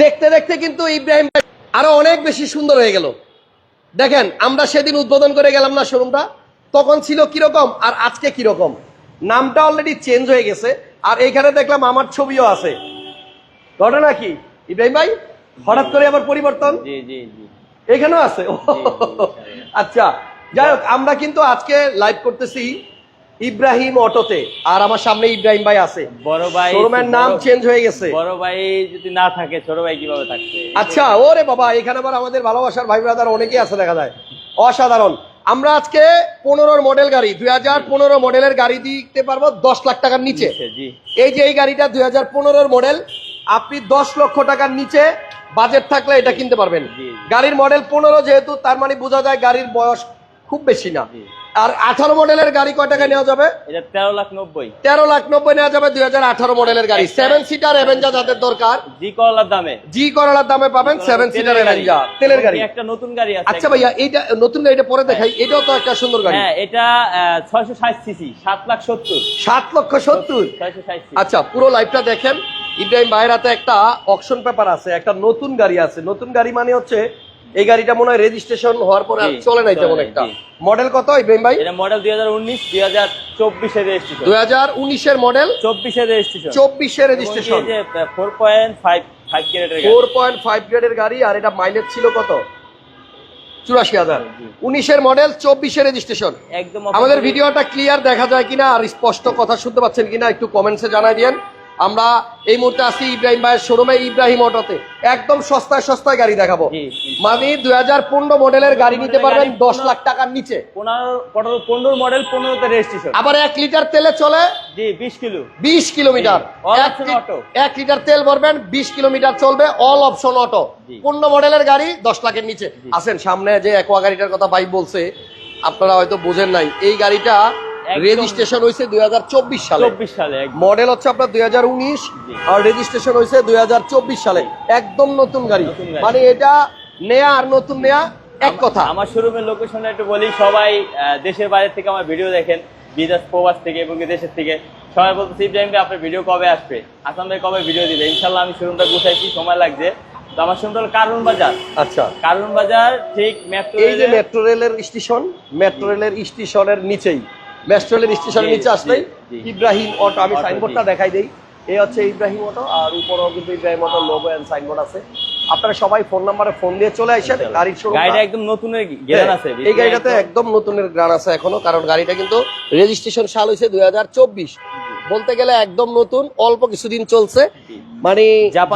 দেখতে দেখতে কিন্তু ইব্রাহিম ভাই আরও অনেক বেশি সুন্দর হয়ে গেল। দেখেন আমরা সেদিন উদ্বোধন করে গেলাম না শোরুমটা তখন ছিল কীরকম আর আজকে কীরকম? নামটা অলরেডি চেঞ্জ হয়ে গেছে আর এইখানে দেখলাম আমার ছবিও আছে। ঘটনা কি? ইব্রাহিম ভাই হঠাৎ করে আবার পরিবর্তন? এখানেও আছে? আচ্ছা যাই হোক আমরা কিন্তু আজকে লাইভ করতেছি ইব্রাহিম অটোতে। আর আমার সামনে ইব্রাহিম ভাই আছে। বড় ভাই শোরুমের নাম চেঞ্জ হয়ে গেছে। বড় ভাই যদি না থাকে ছোট ভাই কীভাবে থাকবে? আচ্ছা ওরে বাবা এখানে আবার আমাদের ভালোবাসার ভাই ব্রাদার অনেকেই আছে দেখা যায়। অসাধারণ। আমরা আজকে পনেরোর মডেল গাড়ি দুই হাজার পনেরো মডেলের গাড়ি দিতে পারব দশ লাখ টাকার নিচে। এই যে এই গাড়িটা দুই হাজার পনেরোর মডেল আপনি দশ লক্ষ টাকার নিচে বাজেট থাকলে এটা কিনতে পারবেন। গাড়ির মডেল পনেরো যেহেতু তার মানে বোঝা যায় গাড়ির বয়স খুব বেশি না। আর আঠারো মডেলের গাড়ি কয় টাকা নেওয়া যাবে? এটা তেরো লাখ নব্বই। তেরো লাখ নব্বই নেওয়া যাবে দুই হাজার আঠারো মডেলের গাড়ি। সেভেন সিটার এভেঞ্জা যাদের দরকার জি করলার দামে। জি করলার দামে পাবেন সেভেন সিটার এভেঞ্জা তেলের গাড়ি। একটা নতুন গাড়ি আছে আচ্ছা ভাইয়া এইটা নতুন গাড়িটা পরে দেখাই। এটাও তো একটা সুন্দর গাড়ি। হ্যাঁ এটা ছয়শো ষাট সিসি সাত লাখ সত্তর। সাত লক্ষ সত্তর? আচ্ছা পুরো লাইফটা দেখেন। ইব্রাহিম ভাইয়ের হাতে একটা অকশন পেপার আছে একটা নতুন গাড়ি আছে। নতুন গাড়ি মানে হচ্ছে এই গাড়িটা মনে হয় রেজিস্ট্রেশন হওয়ার পরে আর চলে নাই তেমন একটা। মডেল কত ইব্রাহিম ভাই? এটা মডেল দুই হাজার উনিশ দুই হাজার চব্বিশের রেজিস্ট্রেশন দুই হাজার উনিশের মডেল চব্বিশের রেজিস্ট্রেশন চব্বিশের registration four point five five গ্রেডের ফোর পয়েন্ট ফাইভ গ্রেডের গাড়ি। আর এটা মাইলেজ ছিল কত? চুরাশি হাজার। উনিশের মডেল চব্বিশের রেজিস্ট্রেশন একদম আমাদের ভিডিওটা ক্লিয়ার দেখা যায় কিনা আর স্পষ্ট কথা শুনতে পাচ্ছেন কিনা একটু কমেন্টসে জানাই দিয়েন। আমরা এই মুহূর্তে আছি ইব্রাহিম ভাইয়ের শোরুমে ইব্রাহিম অটোতে। একদম সস্তায় সস্তায় গাড়ি দেখাবো। মানে দুই হাজার পনেরো মডেলের গাড়ি নিতে পারবেন দশ লাখ টাকার নিচে। পনেরো মডেল পনেরোতে রেজিস্ট্রেশন আবার এক লিটার তেলে চলে? জি বিশ কিলো। বিশ কিলোমিটার। এক লিটার তেল ভরবেন বিশ কিলোমিটার চলবে অল অপশন অটো পনেরো মডেলের গাড়ি দশ লাখের নিচে। আসেন সামনে যে একোয়া গাড়িটার কথা ভাই বলছে আপনারা হয়তো বোঝেন নাই এই গাড়িটা রেজিস্ট্রেশন হয়েছে দুই হাজার চব্বিশ সালে। চব্বিশ সালে। মডেল হচ্ছে আপনার দুই হাজার উনিশ। আর রেজিস্ট্রেশন হয়েছে দুই হাজার চব্বিশ সালে। একদম নতুন গাড়ি। মানে এটা নেয়া আর নতুন নেয়া এক কথা। আমার শোরুমের লোকেশনটা একটু বলি সবাই দেশের বাইরে থেকে আমার ভিডিও দেখেন বিদেশ প্রবাস থেকে এবং দেশের থেকে। সবাই বলতেছে ইব্রাহিম ভাই আপনার ভিডিও কবে আসবে? আসাম ভাই কবে ভিডিও দিবে? ইনশাল্লাহ আমি শোরুমটা গুছাইছি সময় লাগছে। তো আমার শোরুমটা হলো কারণ বাজার। আচ্ছা। কারণ বাজার ঠিক মেট্রো এই যে মেট্রো রেলের স্টেশন মেট্রো রেলের স্টেশনের নিচেই। মেট্রো রেলের স্টেশনের নিচে আসলেই। ইব্রাহিম অটো আমি সাইনবোর্ডটা দেখাই দেই। এই হচ্ছে ইব্রাহিম অটো আর উপরেও কিন্তু Ibrahim auto logo and signboard আছে। আপনারা সবাই ফোন নাম্বারে ফোন দিয়ে চলে আসেন গাড়ির শোরুম গাড়িটা একদম নতুনের গেরান আছে এই গাড়িটাতে একদম। নতুনের গ্রান আছে এখনও কারণ গাড়িটা কিন্তু রেজিস্ট্রেশন সাল হয়েছে দুই হাজার চব্বিশ। বলতে গেলে একদম নতুন অল্প কিছুদিন চলছে। মানে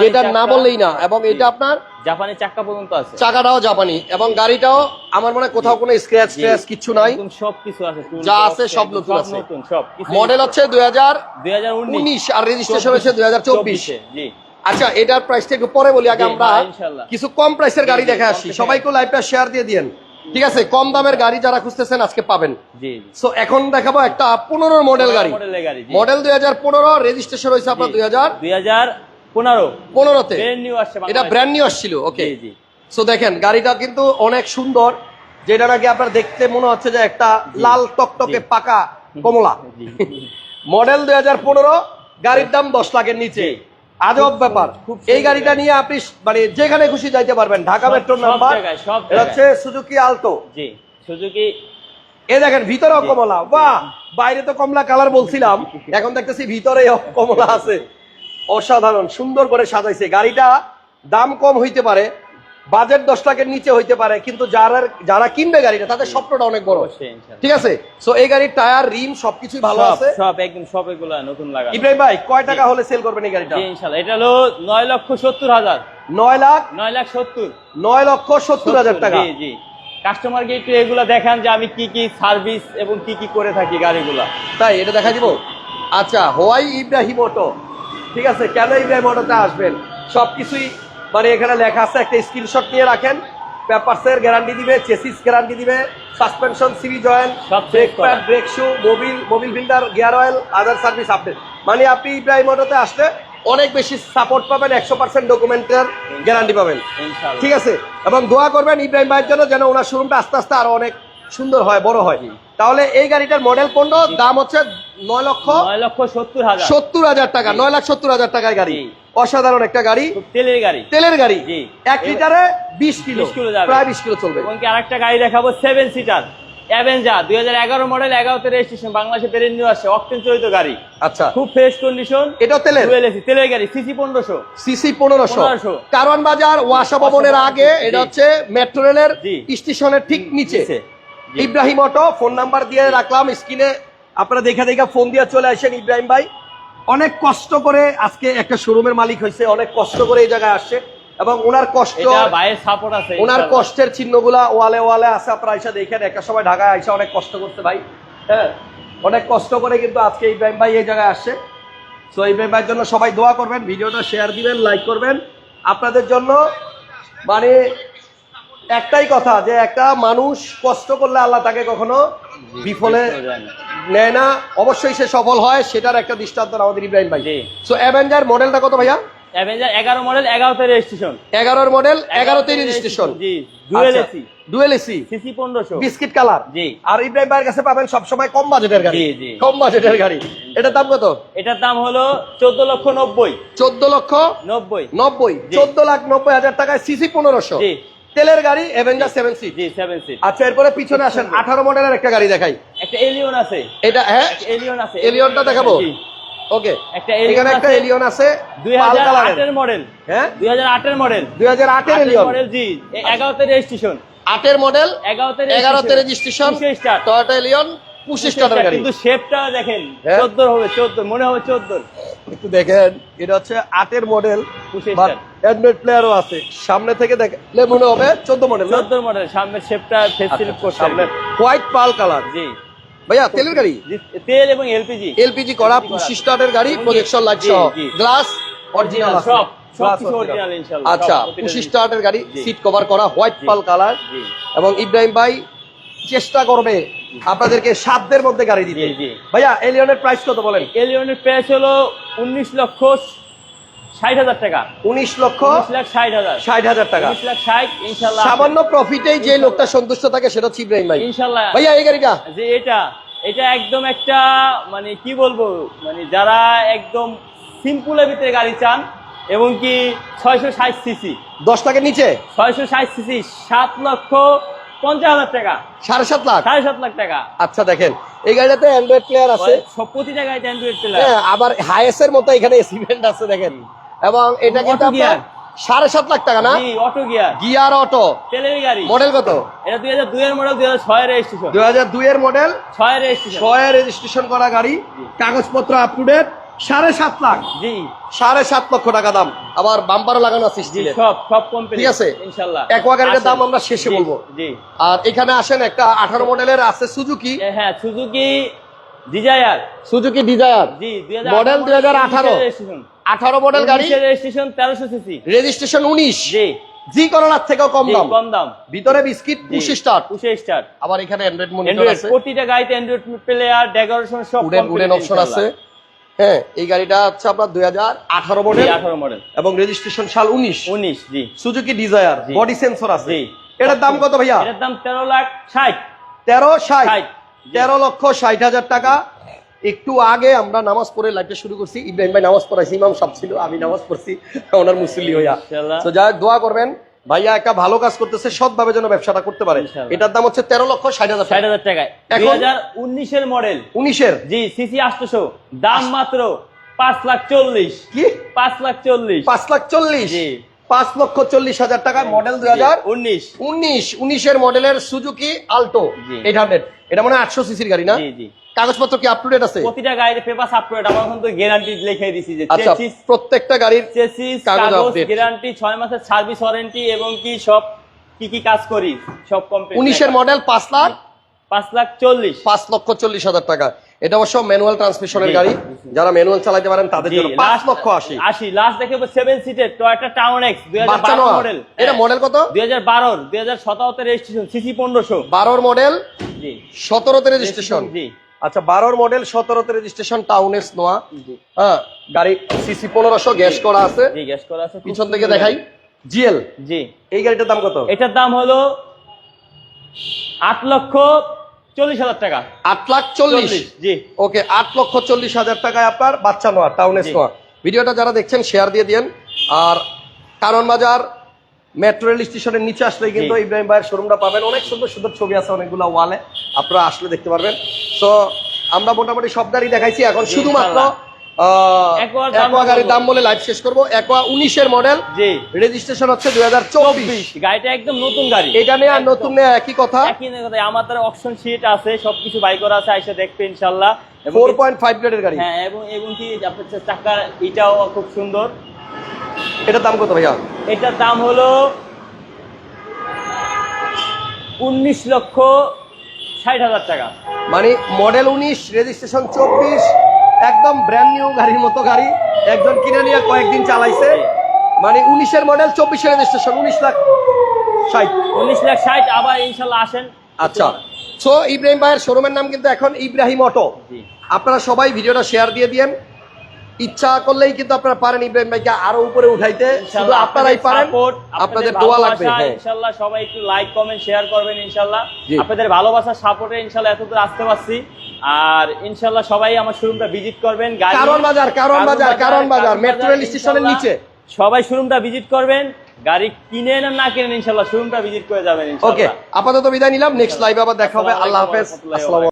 যেটা না বললেই না এবং এটা আপনার জাপানি চাক্কা পর্যন্ত আছে। চাকাটাও জাপানি এবং গাড়িটাও আমার মনে হয় কোথাও কোনো স্ক্র্যাচ স্ক্র্যাচ কিছু নাই। একদম সবকিছু আছে যা আছে সব নতুন আছে। সব মডেল হচ্ছে দুই হাজার দুই হাজার উনিশ আর রেজিস্ট্রেশন হাজার চব্বিশ। জি। আচ্ছা এটার প্রাইসটা একটু পরে বলি আগে আমরা। কিছু কম প্রাইসের গাড়ি দেখে আসি সবাইকে লাইভটা শেয়ার দিয়ে দিয়েন। ঠিক আছে কম দামের গাড়ি যারা খুঁজতেছেন আজকে পাবেন। সো এখন দেখাবো একটা পনেরো মডেল গাড়ি। মডেল দুই হাজার পনেরো রেজিস্ট্রেশন হয়েছে আপনার দুই হাজার দুই হাজার পনেরো। পনেরোতে। এটা ব্র্যান্ড নিউ আসছিল ওকে সো দেখেন গাড়িটা কিন্তু অনেক সুন্দর যেটা নাকি আপনার দেখতে মনে হচ্ছে যে একটা লাল টকটকে পাকা কমলা। মডেল দুই হাজার পনেরো গাড়ির দাম দশ লাখের নিচে। আজব ব্যাপার। এই গাড়িটা নিয়ে আপনি মানে যেখানে খুশি যাইতে পারবেন ঢাকা মেট্রো মেট্রোর নাম্বার এটা হচ্ছে সুজুকি আলতো। জি সুজুকি এ দেখেন ভিতরেও কমলা। বাহ! বাইরে তো কমলা কালার বলছিলাম এখন দেখতেছি ভিতরে কমলা আছে। অসাধারণ সুন্দর করে সাজাইছে। গাড়িটা দাম কম হইতে পারে বাজেট দশ লাখের নিচে হইতে পারে কিন্তু যারা যারা কিনবে গাড়িটা তাদের স্বপ্নটা অনেক বড়। ইনশাআল্লাহ। ঠিক আছে? সো এই গাড়ির টায়ার রিম সবকিছুই ভালো আছে। সব একদম সব এগুলো নতুন লাগা ইব্রাহিম ভাই কয় টাকা হলে সেল করবেন এই গাড়িটা? জি ইনশাল্লাহ। এটা হলো নয় লক্ষ সত্তর হাজার। নয় লাখ? নয় লাখ সত্তর। নয় লক্ষ সত্তর হাজার টাকা। জি জি। কাস্টমারকে একটু এগুলা দেখান যে আমি কি কি সার্ভিস এবং কি কি করে থাকি গাড়িগুলা। তাই এটা দেখা দিব? আচ্ছা হোয়াই ইব্রাহিম অটো ঠিক আছে কেন ইব্রাহিম অটোতে আসবেন? সবকিছুই মানে এখানে লেখা আছে একটা স্ক্রিনশট নিয়ে রাখেন। পেপারসের গ্যারান্টি দিবে চেসিস গ্যারান্টি দিবে সাসপেনশন সিবি জয়েন্ট সব brake. Pad brake shoe Mobil Mobil filter gear oil other service update মানে আপনি ইব্রাহিম অটোতে আসলে অনেক বেশি সাপোর্ট পাবেন একশো পার্সেন্ট ডকুমেন্টের গ্যারান্টি পাবেন। ঠিক আছে? এবং দোয়া করবেন ইব্রাহিম ভাইয়ের জন্য যেন ওনার শোরুমটা আস্তে আস্তে আরও অনেক সুন্দর হয় বড় হয়। তাহলে এই গাড়িটার মডেল পনেরো দাম হচ্ছে নয় লক্ষ নয় লক্ষ সত্তর হাজার। সত্তর হাজার টাকা নয় লাখ সত্তর হাজার টাকায় গাড়ি। অসাধারণ একটা গাড়ি। তেলের গাড়ি। তেলের গাড়ি। এক লিটারে বিশ কিলো 20 কিলো প্রায় বিশ কিলো চলবে। এবং আরেকটা গাড়ি দেখাবো? Seven seater. দুই হাজার এগারো মডেল এগারোতে রেজিস্ট্রেশন বাংলাদেশে বেরিয়ে নিয়ে আসছে অকটেন চলিত গাড়ি। আচ্ছা। খুব ফ্রেশ কন্ডিশন এটাও তেলের? তেলের গাড়ি সিসি পনেরোশো। সিসি পনেরোশো। 1500 কারওয়ান বাজার ওয়াসা ভবনের আগে এটা হচ্ছে মেট্রো রেলের স্টেশনের ঠিক নিচে। ইব্রাহিম অটো ফোন নাম্বার দিয়ে রাখলাম স্ক্রিনে আপনারা দেখে দেখে ফোন দিয়ে চলে আসেন ইব্রাহিম ভাই। অনেক কষ্ট করে আজকে একটা শোরুমের মালিক হয়েছে অনেক কষ্ট করে এই জায়গায় আসছে এবং ওনার কষ্ট ওনার। কষ্টের চিহ্নগুলা ওয়ালে ওয়ালে আছে আপনারা আইসা দেখেন একটা সময় ঢাকায় আইসা অনেক কষ্ট করছে ভাই। হ্যাঁ অনেক কষ্ট করে কিন্তু আজকে ইব্রাহিম ভাই এই জায়গায় আসছে। তো ইব্রাহিম ভাইয়ের জন্য সবাই দোয়া করবেন ভিডিওটা শেয়ার দিবেন লাইক করবেন। আপনাদের জন্য মানে একটাই কথা যে একটা মানুষ কষ্ট করলে আল্লাহ তাকে কখনো বিফলে। নেয় না। অবশ্যই সে সফল হয় সেটার একটা দৃষ্টান্ত আমাদের ইব্রাহিম ভাই। সো অ্যাভেঞ্জার মডেলটা কত ভাইয়া? অ্যাভেঞ্জার এগারো মডেল এগারোতে রেজিস্ট্রেশন এগারোর মডেল এগারোতে রেজিস্ট্রেশন জি dual AC dual AC CC পনেরোশো। বিস্কিট কালার জি। আর ইব্রাহিম ভাইয়ের কাছে পাবেন সবসময় কম বাজেটের গাড়ি। জি, জি। কম বাজেটের গাড়ি। এটার দাম কত? এটার দাম হলো চোদ্দ লক্ষ নব্বই। চোদ্দ লক্ষ নব্বই। নব্বই। জি। চোদ্দ লাখ নব্বই হাজার টাকায় সিসি পনেরোশো। জি। তেলের গাড়ি এভেঞ্জার সেভেন সিট জি সেভেন সিট আচ্ছা এরপরে পিছনে আসেন। আঠারো মডেলের একটা গাড়ি দেখাই। একটা এলিয়ন আছে। এটা হ্যাঁ? এলিয়ন আছে। এলিয়নটা দেখাবো? ওকে একটা এলিয়ন একটা এলিয়ন আছে দুই পাল হাজার আটের মডেল হ্যাঁ? দুই হাজার আটের মডেল দুই হাজার আটের আটের এলিয়ন মডেল জি। এ- এগারোতে রেজিস্ট্রেশন আটের মডেল এগারোতে এগারোতে রেজিস্ট্রেশন স্টার টয়টা এলিয়ন পঁচিশ টাকার গাড়ি কিন্তু শেপটা দেখেন হ্যাঁ? হবে চোদ্দ মনে হবে একটু দেখেন এটা হচ্ছে আটের মডেল। অ্যান্ড্রয়েড প্লেয়ারও আছে। সামনে থেকে দেখলে মনে হবে চোদ্দ মডেল চোদ্দ মডেল সামনের শেপটা ফেস করছে আচ্ছা, সামনে হোয়াইট পাল কালার জি। ভাইয়া তেলের গাড়ি? তেল এবং এলপিজি এলপিজি করা পঁচিশ টাকার গাড়ি প্রজেকশন লাইট সহ। গ্লাস অরিজিনাল সব সব কিছু অরিজিনাল আচ্ছা সব পঁচিশ টাকার গাড়ি সিট কভার করা হোয়াইট পাল কালার এবং ইব্রাহিম ভাই চেষ্টা করবে আপনাদেরকে সাধ্যের মধ্যে গাড়ি দিতে। ভাইয়া এলিয়নের প্রাইস কত বলেন? এলিয়নের প্রাইস হলো উনিশ লক্ষ ষাট হাজার টাকা। উনিশ লক্ষ ষাট হাজার। ষাট হাজার টাকা। উনিশ লাখ ষাট ইনশাল্লাহ। সামান্য প্রফিটেই যে লোকটা সন্তুষ্ট থাকে সেটা হচ্ছে ইব্রাহিম ভাই। ইনশাল্লাহ। ভাইয়া এই গাড়িটা? যে এটা। এটা একদম একটা মানে কি বলব মানে যারা একদম সিম্পলের ভিতরে গাড়ি চান এবং কি ছয়শো ষাট সিসি দশ টাকার নিচে? ছয়শো ষাট সিসি সাত লক্ষ পঞ্চাশ হাজার টাকা। সাড়ে সাত লাখ? সাড়ে সাত লাখ টাকা। আচ্ছা দেখেন এই গাড়িটাতে অ্যান্ড্রয়েড প্লেয়ার আছে। সব প্রতি জায়গায় অ্যান্ড্রয়েড প্লেয়ার হ্যাঁ আবার হাইএস এর মতো এখানে আছে দেখেন। এবং এটা কিন্তু Auto আপনার সাড়ে সাত লাখ টাকা না? অটো গিয়ার গিয়ার অটো তেলের গাড়ি। মডেল কত? এটা দুই হাজার দুই এর মডেল দুই হাজার ছয় রেজিস্ট্রেশন দুই হাজার দুই এর মডেল ছয় রেজিস্ট্রেশন ছয় রেজিস্ট্রেশন করা গাড়ি। কাগজপত্র আপ টু ডেট সাড়ে সাত লাখ। জি। সাড়ে সাত লক্ষ টাকা দাম। আবার বাম্পারও লাগানো আছে স্টিলের সব সব কোম্পানি ঠিক আছে। অ্যাকোয়াগার্ডের দাম আমরা শেষে বলব। জি। আর এখানে আসেন একটা আঠারো মডেলের আছে সুজুকি। হ্যাঁ সুজুকি ডিজায়ার। Suzuki Dzire. জি মডেল দুই হাজার আঠারো। রেজিস্ট্রেশন আঠারো মডেল গাড়ি। রেজিস্ট্রেশন তেরোশো সিসি রেজিস্ট্রেশন উনিশ। জি। জি করোনার থেকেও কম দাম। কম দাম। ভিতরে বিস্কিট পুশি স্টার আবার এখানে অ্যান্ড্রয়েড মনিটর আছে। প্রতিটা গাড়িতে অ্যান্ড্রয়েড প্লেয়ার ডেকোরেশন সব উডেন উডেন অপশন আছে। হ্যাঁ এই গাড়িটা হচ্ছে আপনার দুই হাজার আঠারো মডেল আঠারো মডেল এবং রেজিস্ট্রেশন সাল উনিশ। উনিশ জি। সুজুকি ডিজায়ার বডি সেন্সর আছে। এটার দাম কত ভাইয়া? এটার দাম তেরো লাখ ষাট। তেরো ষাট। তেরো লক্ষ ষাট হাজার টাকা। একটু আগে আমরা নামাজ পড়ে লাইভটা শুরু করছি। ইব্রাহিম ভাই নামাজ পড়াইছি ইমাম সাহেব ছিল আমি নামাজ পড়ছি। ওনার মুসল্লি হইয়া। তো যা দোয়া করবেন। ভাইয়া একটা ভালো কাজ করতেছে সৎভাবে যেন ব্যবসাটা করতে পারে। এটার দাম হচ্ছে তেরো লক্ষ ষাট হাজার ষাট টাকা হাজার টাকায়। দুই হাজার উনিশের মডেল। উনিশের? জি সিসি আটশোশো দাম মাত্র পাঁচ লাখ চল্লিশ। কি? পাঁচ লাখ চল্লিশ। পাঁচ লাখ চল্লিশ? জি। পাঁচ লক্ষ চল্লিশ হাজার টাকা মডেল দুই হাজার উনিশ। উনিশ উনিশের মডেলের সুজুকি আল্টো। এইট হান্ড্রেড এটা মানে আটশো সিসির গাড়ি না? জি জি। কাগজপত্র কি আপ টু ডেট আছে? প্রতিটা গাড়িতে পেপার আপডেট আমার এখন তো গ্যারান্টি লিখে দিছি যে আচ্ছা চেসিস প্রত্যেকটা গাড়ির চেসিস কাগজ গ্যারান্টি ছয় মাসের সার্ভিস ওয়ারেন্টি এবং কি সব কি কি কাজ করি সব কোম্পানি উনিশের মডেল পাঁচ লাখ? পাঁচ লাখ চল্লিশ। পাঁচ লক্ষ চল্লিশ হাজার টাকা। এটা অবশ্য ম্যানুয়াল ট্রান্সমিশনের। গাড়ি। যারা ম্যানুয়াল চালাতে পারেন তাদের জন্য পাঁচ লক্ষ আশি। আশি লাস্ট দেখে সেভেন সিটের টয়োটা টাউন এক্স দুই হাজার বাচ্চা বারো নোয়া মডেল এটা মডেল কত? দুই হাজার বারোর দুই হাজার সতেরোতে রেজিস্ট্রেশন সিসি পনেরোশো। বারোর মডেল জি। সতেরোতে রেজিস্ট্রেশন জি। আচ্ছা বারোর মডেল সতেরোতে রেজিস্ট্রেশন টাউন এক্স নোয়া হ্যাঁ গাড়ি সিসি পনেরোশো গ্যাস করা আছে। গ্যাস করা আছে পিছন থেকে দেখাই। জিএল। জি। এই গাড়িটার দাম কত? এটার দাম হলো আট লক্ষ চল্লিশ হাজার টাকা। আট লাখ চল্লিশ। জি। ওকে আট লক্ষ চল্লিশ হাজার টাকায় আপনার বাচ্চা নোয়া টাউন নোয়া ভিডিওটা যারা দেখছেন শেয়ার দিয়ে দিন আর কারণ বাজার মেট্রো রেল স্টেশনের নিচে আসলে কিন্তু। ইব্রাহিম ভাইয়ের শোরুমটা পাবেন। অনেক সুন্দর সুন্দর ছবি আছে অনেকগুলো ওয়ালে। আপনারা আসলে দেখতে পারবেন। তো আমরা মোটামুটি সব গাড়ি দেখাইছি। এখন শুধুমাত্র একোয়া গাড়ির দাম বলে লাইভ শেষ করব। একোয়া উনিশের মডেল রেজিস্ট্রেশন হচ্ছে দুই হাজার চব্বিশ। গাড়িটা একদম নতুন গাড়ি। এটা নিয়ে আর নতুন নিয়ে একই কথা। কথা। আমাদের অপশন শিট আছে সবকিছু বাই করা আছে আইসা দেখবে ইনশাল্লাহ এবং ফোর পয়েন্ট ফাইভ গ্রেডের গাড়ি। হ্যাঁ এবং এবং কি চাকার এটাও খুব সুন্দর। এটার দাম কত ভাইয়া? এটার দাম হলো উনিশ লক্ষ ষাট হাজার টাকা। মানে মডেল উনিশ রেজিস্ট্রেশন চব্বিশ একদম ব্র্যান্ড নিউ গাড়ির মতো গাড়ি একজন কিনে নিয়ে কয়েকদিন চালাইছে। মানে উনিশের মডেল চব্বিশের রেজিস্ট্রেশন উনিশ লাখ ষাট। উনিশ লাখ ষাট আবার ইনশাল্লাহ আসেন। আচ্ছা। সো ইব্রাহিম ভাইয়ের শোরুমের নাম কিন্তু এখন ইব্রাহিম অটো। আপনারা সবাই ভিডিওটা শেয়ার দিয়ে দিয়েন। ইচ্ছা করলেই কিন্তু আপনারা পারেন ইব্রাহিম ভাইকে আরও উপরে উঠাইতে। শুধু আপনারাই পারেন আপনাদের দোয়া লাগবে ভালোবাসা, হ্যাঁ। ইনশাল্লাহ সবাই একটু লাইক কমেন্ট শেয়ার করবেন ইনশাল্লাহ। আপনাদের ভালোবাসার সাপোর্টে ইনশাল্লাহ এত দূর আসতে পারছি। আর ইনশাল্লাহ সবাই আমার শোরুমটা ভিজিট করবেন কারণ বাজার, কারণ বাজার, কারণ বাজার, মেট্রো রেল স্টেশনের নিচে। সবাই শোরুমটা ভিজিট করবেন গাড়ি কিনেন আর না কিনেন ইনশাল্লাহ শোরুমটা ভিজিট করে যাবেন ওকে আপাতত বিদায় নিলাম নেক্সট লাইভে আবার দেখা হবে আল্লাহ হাফেজ আসসালামু